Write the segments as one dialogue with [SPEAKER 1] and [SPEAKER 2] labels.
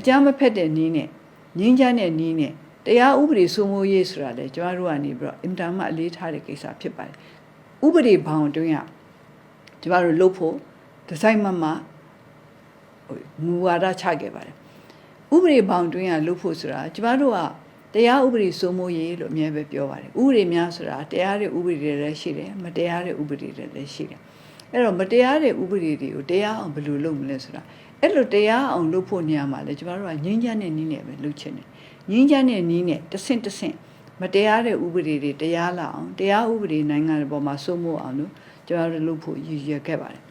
[SPEAKER 1] အကြမ်းမဖက်တဲ့နည်းနဲ့ငြင်းချမ်းတဲ့နည်းနဲ့တရားဥပဒေစိုးမိုးရေးဆိုတာလေကျွန်တော်တို့ကနေပြီးတော့အင်တာမအလေးထားတဲ့ကိစ္စဖြစ်ပါတယ်ဥပဒေဘောင်အတွင်းကကျွန်တော်တို့လုပ်ဖို့ဒီဇိုင်းမမဟိုမူဝါဒချခဲ့ပါတယ်ဥပဒေဘောင်အတွင်းကလုပ်ဖို့ဆိုတာကျွန်တော်တို့ကတရားဥပဒေစိုးမိုးရေးလို့အများပဲပြောပါတယ်ဥပဒေများဆိုတာတရားတဲ့ဥပဒေတွေလည်းရှိတယ်မတရားတဲ့ဥပဒေတွေလည်းရှိတယ်အဲ့တော့မတရားတဲ့ဥပဒေတွေကိုတရားအောင်ဘယ်လိုလုပ်မလဲဆိုတာ အဲ့လိုတရားအောင်လုပ်ဖို့နေရာမှာလေကျွန်တော်တို့ကငြင်းချမ်းတဲ့နည်းနဲ့ပဲလုပ်ချင်တယ်ငြင်းချမ်းတဲ့နည်းနဲ့တဆင့်တဆင့်မတရားတဲ့ဥပဒေတွေတရားလာအောင်တရားဥပဒေနိုင်ငံတွေပေါ်မှာစိုးမိုးအောင်လို့ကျွန်တော်တို့လုပ်ဖို့ရည်ရွယ်ခဲ့ပါတယ်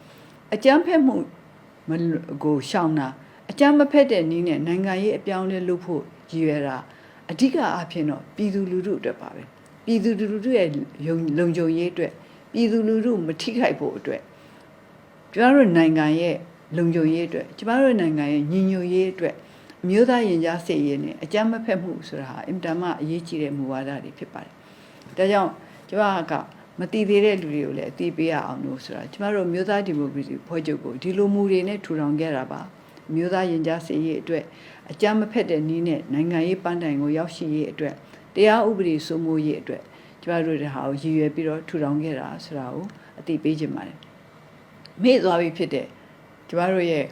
[SPEAKER 1] အကြမ်းဖက်မှုမကိုရှောင်တာအကြမ်းမဖက်တဲ့နည်းနဲ့နိုင်ငံရေးအပြောင်းအလဲလုပ်ဖို့ရည်ရွယ်တာအဓိကအဖြစ်တော့ပြည်သူလူထုအတွက်ပါပဲပြည်သူလူထုရဲ့ယုံလုံခြုံရေးအတွက်ပြည်သူလူထုမထိခိုက်ဖို့အတွက်ကျွန်တော်တို့နိုင်ငံရဲ့ လုံခြုံရေးအတွက်ကျမတို့နိုင်ငံရဲ့ညီညွတ်ရေးအတွက်အမျိုးသားရင်ကြားစေ့ရေးနဲ့အကြမ်းမဖက်မှုဆိုတာဟာအင်တာမအရေးကြီးတဲ့မူဝါဒတွေဖြစ်ပါတယ်။ဒါကြောင့်ကျမကမတည်သေးတဲ့လူတွေကိုလည်းအသိပေးရအောင်လို့ဆိုတာကျမတို့မျိုးသားဒီမိုကရေစီဖွဲ့ချုပ်ကိုဒီလိုမူတွေနဲ့ထူထောင်ခဲ့တာပါ။အမျိုးသားရင်ကြားစေ့ရေးအတွက်အကြမ်းမဖက်တဲ့နည်းနဲ့နိုင်ငံရေးပန်းတိုင်ကိုရောက်ရှိရေးအတွက်တရားဥပဒေစိုးမိုးရေးအတွက်ကျမတို့တွေဟာကိုရည်ရွယ်ပြီးတော့ထူထောင်ခဲ့တာဆိုတာကိုအသိပေးခြင်းပါတယ်။မေ့သွားပြီဖြစ်တဲ့ ကျမတို့ရဲ့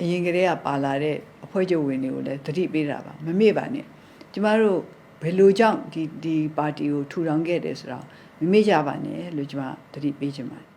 [SPEAKER 1] အရင်ကတည်းကပါလာတဲ့အဖွဲ့ချုပ်ဝင်တွေကိုလည်းသတိပေးတာပါမမေ့ပါနဲ့ကျမတို့ဘယ်လိုကြောင့်ဒီဒီပါတီကိုထူထောင်ခဲ့တယ်ဆိုတော့မမေ့ကြပါနဲ့လို့ကျမသတိပေးချင်ပါတယ်